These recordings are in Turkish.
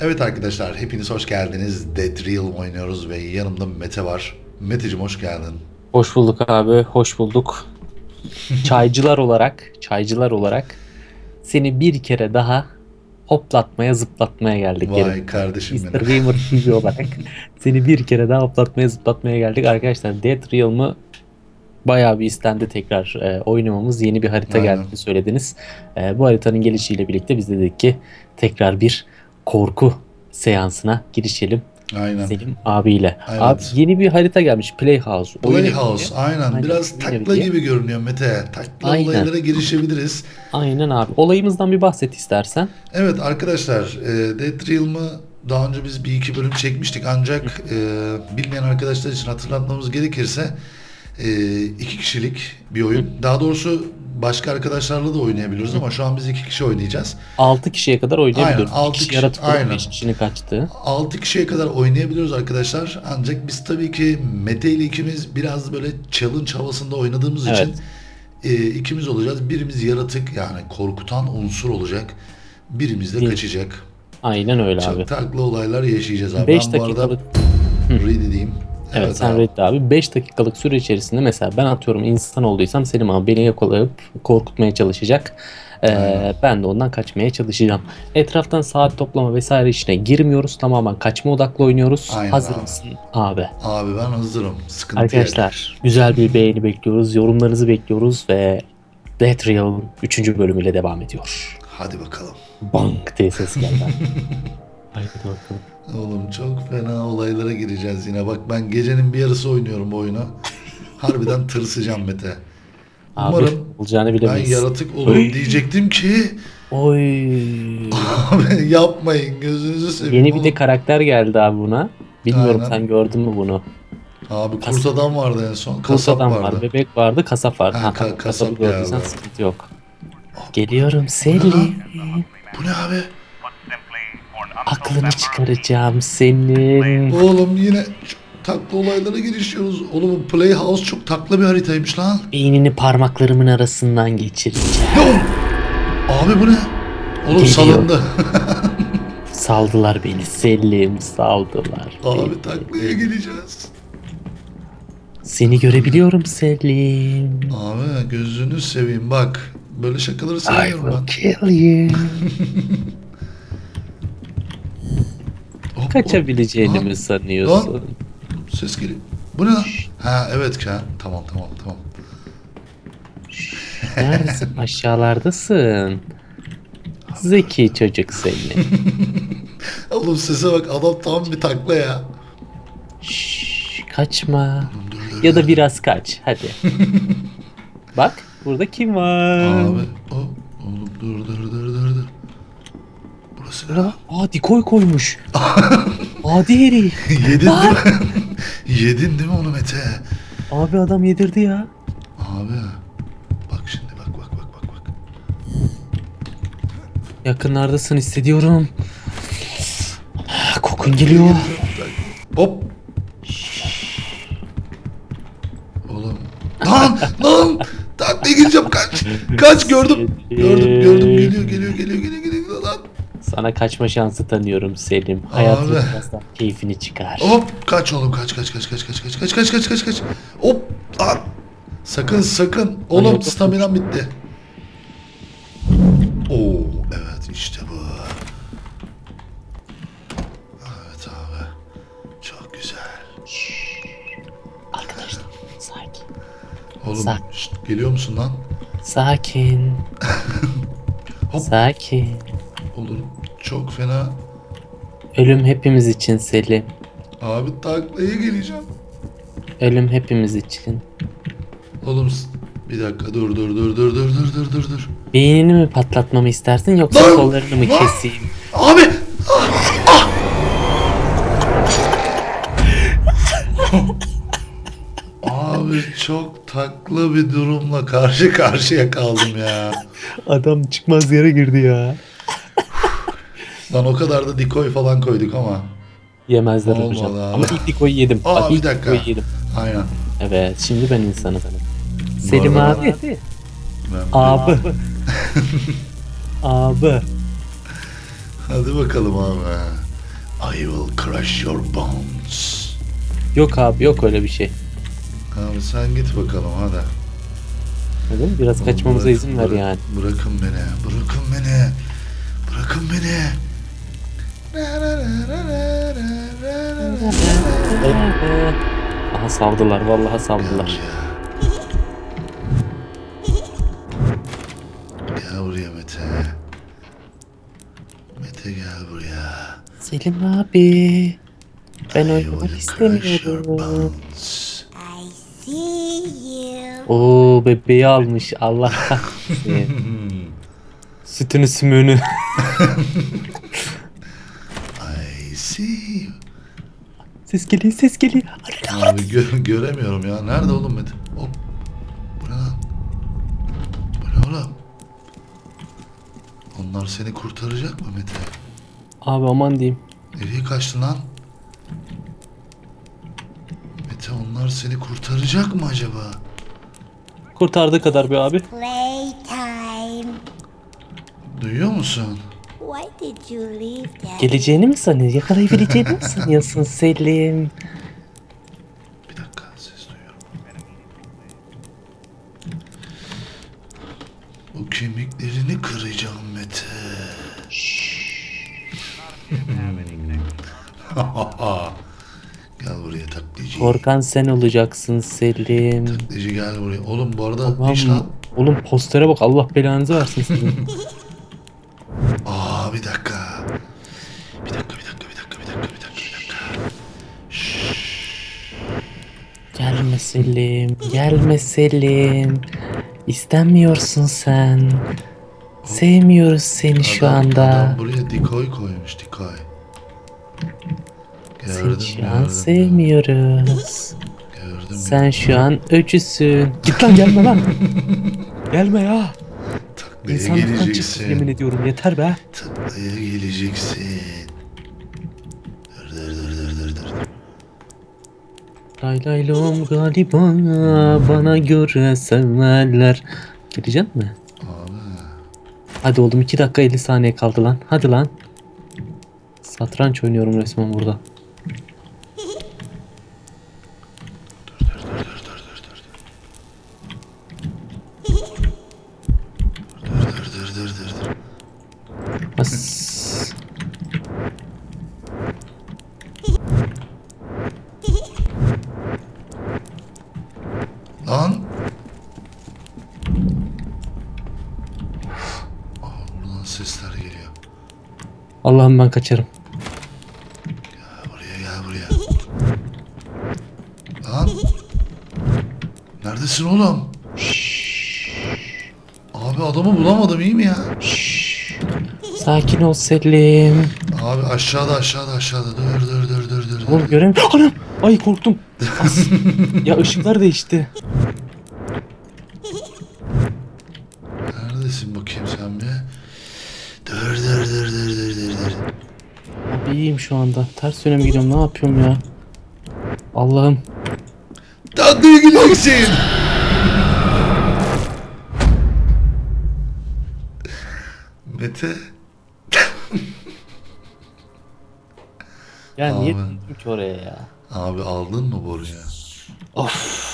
Evet arkadaşlar hepiniz hoş geldiniz. Dead Realm oynuyoruz ve yanımda Mete var. Meteciğim hoş geldin. Hoş bulduk abi, hoş bulduk. Çaycılar olarak, çaycılar olarak seni bir kere daha hoplatmaya, zıplatmaya geldik. Vay yerim. kardeşim Mr. benim. Gamer TV olarak seni bir kere daha hoplatmaya, zıplatmaya geldik. Arkadaşlar Dead Realm'ı bayağı bir istendi tekrar e, oynamamız. Yeni bir harita Aynen. geldiğini söylediniz. E, bu haritanın gelişiyle birlikte biz de dedik ki tekrar bir korku seansına girişelim. Aynen. Selim abiyle. Evet. Abi yeni bir harita gelmiş Playhouse. Playhouse aynen. Aynen, Biraz oyun takla diye. gibi görünüyor Mete. Takla Aynen. olaylara girişebiliriz. Aynen abi. Olayımızdan bir bahset istersen. Evet arkadaşlar e, Dead Realm'ı daha önce biz bir iki bölüm çekmiştik ancak e, bilmeyen arkadaşlar için hatırlatmamız gerekirse e, iki kişilik bir oyun. Daha doğrusu başka arkadaşlarla da oynayabiliyoruz ama şu an biz iki kişi oynayacağız. 6 kişiye kadar oynayabiliyoruz. Aynen, altı İki kişi kişi- yaratık aynen. 5 kişinin kaçtığı. 6 kişiye kadar oynayabiliyoruz arkadaşlar. Ancak biz tabii ki Mete ile ikimiz biraz böyle challenge havasında oynadığımız Evet. için e, ikimiz olacağız. Birimiz yaratık yani korkutan unsur olacak. Birimiz de Bir- kaçacak. Aynen öyle Çok abi. taklı olaylar yaşayacağız abi. 5 ben bu arada dakikalık ready diyeyim. Evet, sen abi. reddi abi. 5 dakikalık süre içerisinde mesela ben atıyorum insan olduysam Selim abi beni yakalayıp korkutmaya çalışacak. Ee, Aynen. ben de ondan kaçmaya çalışacağım. Etraftan saat toplama vesaire işine girmiyoruz. Tamamen kaçma odaklı oynuyoruz. Aynen Hazır abi. mısın abi? Abi ben hazırım. Sıkıntı yok. Arkadaşlar güzel bir beğeni bekliyoruz. Yorumlarınızı bekliyoruz ve Death Realm 3. bölümüyle devam ediyor. Hadi bakalım. Bank diye ses geldi. Haydi bakalım. Oğlum çok fena olaylara gireceğiz yine. Bak ben gecenin bir yarısı oynuyorum bu oyunu. Harbiden tırsacağım Mete. Abi Umarım olacağını Ben bilemeyiz. yaratık olurum diyecektim ki Oy. abi yapmayın gözünüzü seveyim. Yeni bir de karakter geldi abi buna. Bilmiyorum Aynen. sen gördün mü bunu? Abi Kas- kurt adam vardı en son. Kasap adam vardı. var, bebek vardı, kasap vardı. Ha, Ha, ka- tamam, kasap kasabı gördüysen geldi. sıkıntı yok. Geliyorum Selim. Bu ne abi? Aklını çıkaracağım senin. Oğlum yine takla olaylara girişiyoruz. Oğlum Playhouse çok takla bir haritaymış lan. Beynini parmaklarımın arasından geçireceğim. Abi bu ne? Oğlum Geliyor. salındı. Saldılar beni Selim, saldılar. beni. abi taklaya gireceğiz. Seni görebiliyorum Selim. Abi gözünü seveyim bak. Böyle şakaları I seviyorum will ben. kill you. Kaçabileceğini mi sanıyorsun? lan. Ses geliyor. Bu ne lan? Ha evet ha. Tamam tamam tamam. Neredesin? Aşağılardasın. Zeki çocuk seni. Oğlum sese bak adam tam bir takla ya. Şşş, kaçma. Ya da biraz kaç. Hadi. Bak burada kim var? Abi o oğlum dur dur dur Burası ne? Aa, dikoy koymuş. Adi herif. Yedin değil mi? Yedin değil mi onu Mete? Abi adam yedirdi ya. Abi bak şimdi bak bak bak bak bak. Yakınlardasın hissediyorum. Kokun geliyor. Hop. Oğlum. Lan lan. Taklaya gireceğim kaç. Kaç gördüm. Gördüm gördüm geliyor geliyor geliyor geliyor lan. Sana kaçma şansı tanıyorum Selim. Hayatın Abi. biraz daha keyfini çıkar. Hop kaç oğlum kaç kaç kaç kaç kaç kaç kaç kaç kaç kaç kaç. Hop lan. Sakın sakın. Oğlum staminam bitti. Oo evet işte bu. Evet abi. Çok güzel. Arkadaşlar sakin. Oğlum Sak- şşt, geliyor musun lan? Sakin. Hop. Sakin. Oğlum çok fena. Ölüm hepimiz için Selim. Abi taklaya geleceğim. Ölüm hepimiz için. Oğlum bir dakika dur dur dur dur dur dur dur dur dur. Beynini mi patlatmamı istersin yoksa Lan! kollarını mı Lan! keseyim? Abi! Ah! Ah! Abi çok taklı bir durumla karşı karşıya kaldım ya. Adam çıkmaz yere girdi ya. Lan o kadar da dikoy falan koyduk ama. Yemezler Olmadı hocam. abi. Ama ilk dikoyu yedim. Aa, Bak bir ilk dakika. dikoyu yedim. Aynen. Evet şimdi ben insanım. Selim arada- abi. Ben Abi. Abi. Hadi bakalım abi. I will crush your bones. Yok abi yok öyle bir şey. Abi sen git bakalım hadi. Neden? Biraz kaçmamıza Bırak- izin ver bırak- yani. Bırakın beni. Bırakın beni. Bırakın beni. Aha savdılar vallahi buraya. Gel buraya Mete. Mete gel buraya. Selim abi. Ben I oynamak istemiyorum. bones. I see you. Oo bebeği almış Allah kahretsin. Sütünü sümüğünü. ses geliyor ses geliyor. Lan. Abi gö- göremiyorum ya. Nerede oğlum Mete? Hop. Bu ne lan? Bu ne oğlum? Onlar seni kurtaracak mı Mete? Abi aman diyeyim. Nereye kaçtın lan? Mete onlar seni kurtaracak mı acaba? Kurtardığı kadar bir abi. Playtime. Duyuyor musun? Geleceğini mi sanıyorsun? Yakalayabileceğini mi sanıyorsun Selim? Bir dakika ses duyuyorum. Bu kemiklerini kıracağım Mete. gel buraya taklici. Korkan sen olacaksın Selim. Taklici gel buraya. Oğlum bu arada Tamam. Oğlum postere bak Allah belanızı versin senin. gelme Selim. Gelme Selim. İstenmiyorsun sen. Sevmiyoruz seni şu Adam- anda. Adam buraya dikoy koymuş dikoy. Seni şu gördüm. an sevmiyoruz. Gördüm. Sen şu an öcüsün. Git lan gelme lan. gelme ya. Taklaya İnsanlıktan geleceksin. yemin ediyorum yeter be. Taklaya geleceksin. Lay lay lom galiba bana göre severler. Gelecek mi? Abi. Hadi oğlum 2 dakika 50 saniye kaldı lan. Hadi lan. Satranç oynuyorum resmen burada. Dur dur dur dur dur. As. Lan. Aa, buradan sesler geliyor. Allah'ım ben kaçarım. Gel buraya gel buraya. Lan. Neredesin oğlum? Abi adamı bulamadım iyi mi ya? Sakin ol Selim. Abi aşağıda aşağıda aşağıda dur dur dur dur dur. Oğlum göremiyorum. Anam! Ay korktum. Ya ışıklar değişti. Şu anda. Ters yöne mi gidiyorum? Ne yapıyorum ya? Allah'ım. Tatlıya gideceksin. Mete. Ya niye Abi. döndüm ki oraya ya? Abi aldın mı boruyu? Of.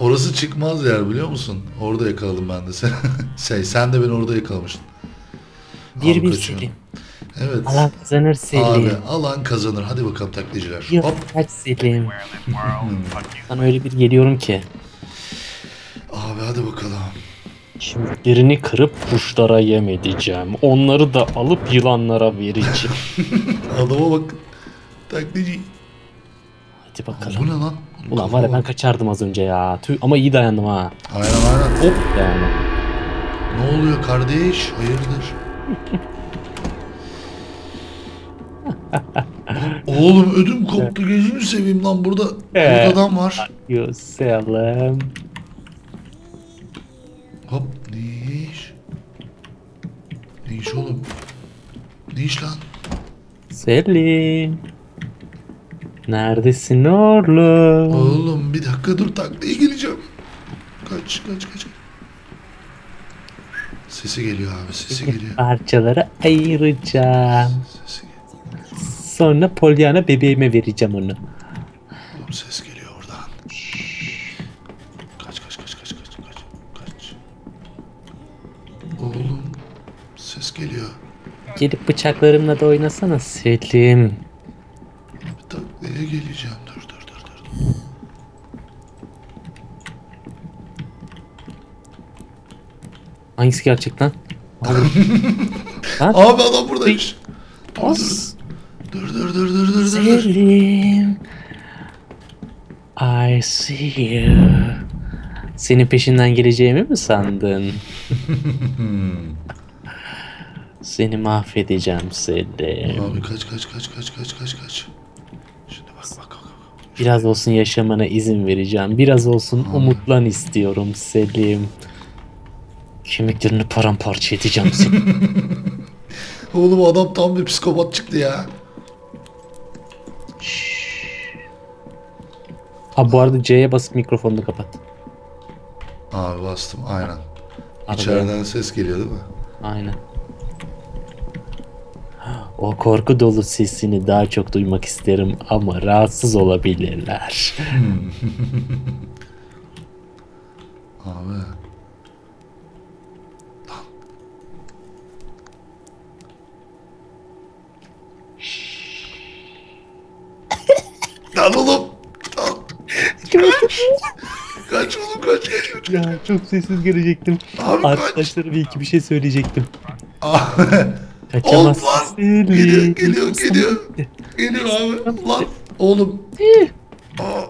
Orası çıkmaz yer biliyor musun? Orada yakaladım ben de seni. şey sen de beni orada yakalamıştın. Bir Abi bir kaçıyorum. Selim. Evet. Alan kazanır Selim. Abi alan kazanır. Hadi bakalım taklitçiler. Yok Hop. kaç Selim. Sana öyle bir geliyorum ki. Abi hadi bakalım. Şimdi birini kırıp kuşlara yem edeceğim. Onları da alıp yılanlara vereceğim. Adama bak. Taklitçi. Hadi Bu bakalım. ne lan? Ulan Kafa var ya ben kaçardım az önce ya. Tüh, ama iyi dayandım ha. Aynen aynen. Hop yani. Ne oluyor kardeş? Hayırdır? Oğlum ödüm koptu gözünü seveyim lan burada Ee. kurt adam var. You Selim. Hop ne iş? Ne iş oğlum? Ne iş lan? Selim. Neredesin oğlum? Oğlum bir dakika dur taklaya geleceğim. Kaç kaç kaç. Sesi geliyor abi sesi geliyor. Parçalara ayıracağım. Sonra Pollyanna bebeğime vereceğim onu. Oğlum ses geliyor oradan. Kaç kaç kaç kaç kaç kaç kaç. Oğlum ses geliyor. Gelip bıçaklarımla da oynasana Selim. Taklaya geleceğim. Dur dur dur dur. Hangisi gerçekten? Abi. Adam buradaymış. Os. Dur dur dur dur dur. Selim. I see you. Senin peşinden geleceğimi mi sandın? Seni mahvedeceğim Selim. Abi kaç kaç kaç kaç kaç kaç kaç. Şimdi bak bak bak. bak. Biraz olsun yaşamana izin vereceğim. Biraz olsun umutlan istiyorum Selim. Kemiklerini paramparça edeceğim seni. Oğlum adam tam bir psikopat çıktı ya. Ha bu arada C'ye basıp mikrofonunu kapat. Abi bastım aynen. Arada- İçeriden ses geliyor değil mi? Aynen. O korku dolu sesini daha çok duymak isterim ama rahatsız olabilirler. Abi. Lan. Lan oğlum. Lan. Kaç oğlum kaç kaç kaç. Ya çok sessiz gelecektim. Abi. Arkadaşlara bir iki bir şey söyleyecektim. Oğlum lan. Geliyor geliyor geliyor. Geliyor abi. Lan oğlum. Aa.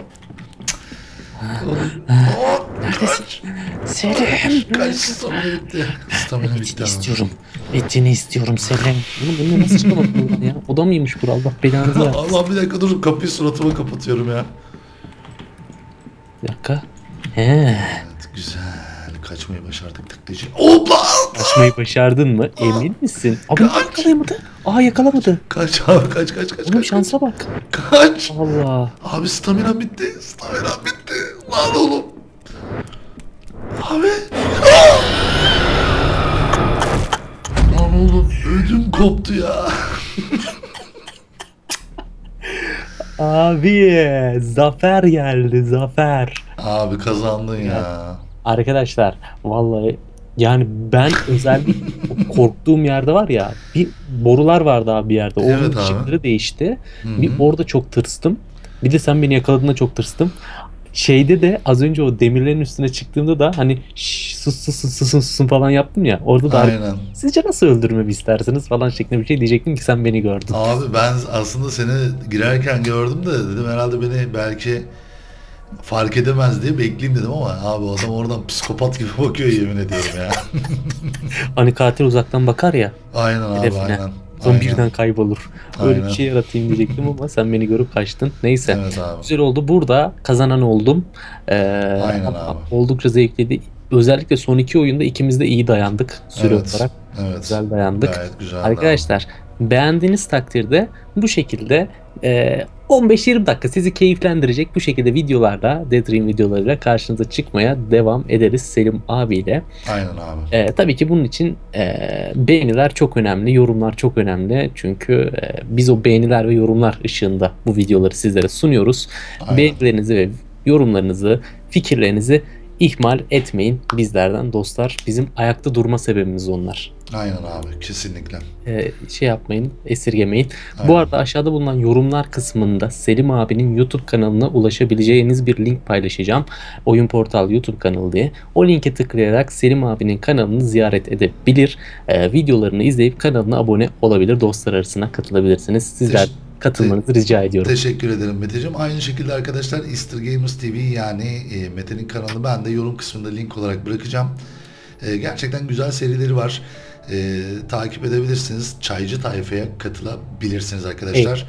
Oğlum. Aa, kaç. Selim. Kaç stamina bitti. Stamina bitti Etini abi. istiyorum. Etini istiyorum Selim. Oğlum bununla nasıl buradan ya? Oda mıymış bura Allah belanızı ver. Allah bir dakika dur kapıyı suratıma kapatıyorum ya. Bir dakika. He. Güzel. Kaçmayı başardık tıklayıcı. Hopla! Kaçmayı başardın mı? Emin misin? Abi Kaç. yakalayamadı. Aa yakalamadı. Kaç abi kaç kaç kaç Oğlum kaç. şansa bak. Kaç. Allah. Abi stamina bitti. Stamina bitti. Lan oğlum. Abi. Aa! Lan oğlum ödüm koptu ya. Abi zafer geldi zafer. Abi kazandın ya. Arkadaşlar vallahi yani ben özellikle korktuğum yerde var ya bir borular vardı abi bir yerde. Onun Evet ışıkları değişti. Hı Bir orada çok tırstım. Bir de sen beni yakaladığında çok tırstım. Şeyde de az önce o demirlerin üstüne çıktığımda da hani şş, sus sus sus sus sus sus falan yaptım ya. Orada da Aynen. sizce nasıl öldürmemi istersiniz falan şeklinde bir şey diyecektim ki sen beni gördün. Abi ben aslında seni girerken gördüm de dedim herhalde beni belki fark edemez diye bekleyeyim dedim ama abi adam oradan psikopat gibi bakıyor yemin ediyorum ya. Hani katil uzaktan bakar ya. aynen abi Hedefine. aynen. Aynen. birden kaybolur. Öyle Aynen. bir şey yaratayım diyecektim ama sen beni görüp kaçtın. Neyse. Evet abi. Güzel oldu. Burada kazanan oldum. Ee, Aynen abi. Oldukça zevkliydi. Özellikle son iki oyunda ikimiz de iyi dayandık süre Evet. olarak. Evet. Güzel dayandık. Gayet güzel. Arkadaşlar beğendiğiniz takdirde bu şekilde e, 15-20 dakika sizi keyiflendirecek bu şekilde videolarla Dead Dream videolarıyla karşınıza çıkmaya devam ederiz Selim abiyle. Aynen abi. E, tabii ki bunun için e, beğeniler çok önemli, yorumlar çok önemli. Çünkü e, biz o beğeniler ve yorumlar ışığında bu videoları sizlere sunuyoruz. Aynen. Beğenilerinizi ve yorumlarınızı, fikirlerinizi ihmal etmeyin bizlerden dostlar. Bizim ayakta durma sebebimiz onlar. Aynen abi kesinlikle. Ee, şey yapmayın, esirgemeyin. Aynen. Bu arada aşağıda bulunan yorumlar kısmında Selim abinin YouTube kanalına ulaşabileceğiniz bir link paylaşacağım. Oyun Portal YouTube kanalı diye. O linke tıklayarak Selim abinin kanalını ziyaret edebilir. Ee, videolarını izleyip kanalına abone olabilir. Dostlar arasına katılabilirsiniz. Sizler Teş- katılmanızı rica ediyorum. Teşekkür ederim Meteciğim. Aynı şekilde arkadaşlar Easter Gamers TV yani e, Mete'nin kanalını ben de yorum kısmında link olarak bırakacağım. E, gerçekten güzel serileri var. E, takip edebilirsiniz. Çaycı tayfaya katılabilirsiniz arkadaşlar.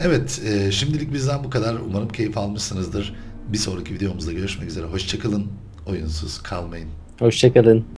Evet, e, şimdilik bizden bu kadar. Umarım keyif almışsınızdır. Bir sonraki videomuzda görüşmek üzere. Hoşçakalın. Oyunsuz kalmayın. Hoşçakalın.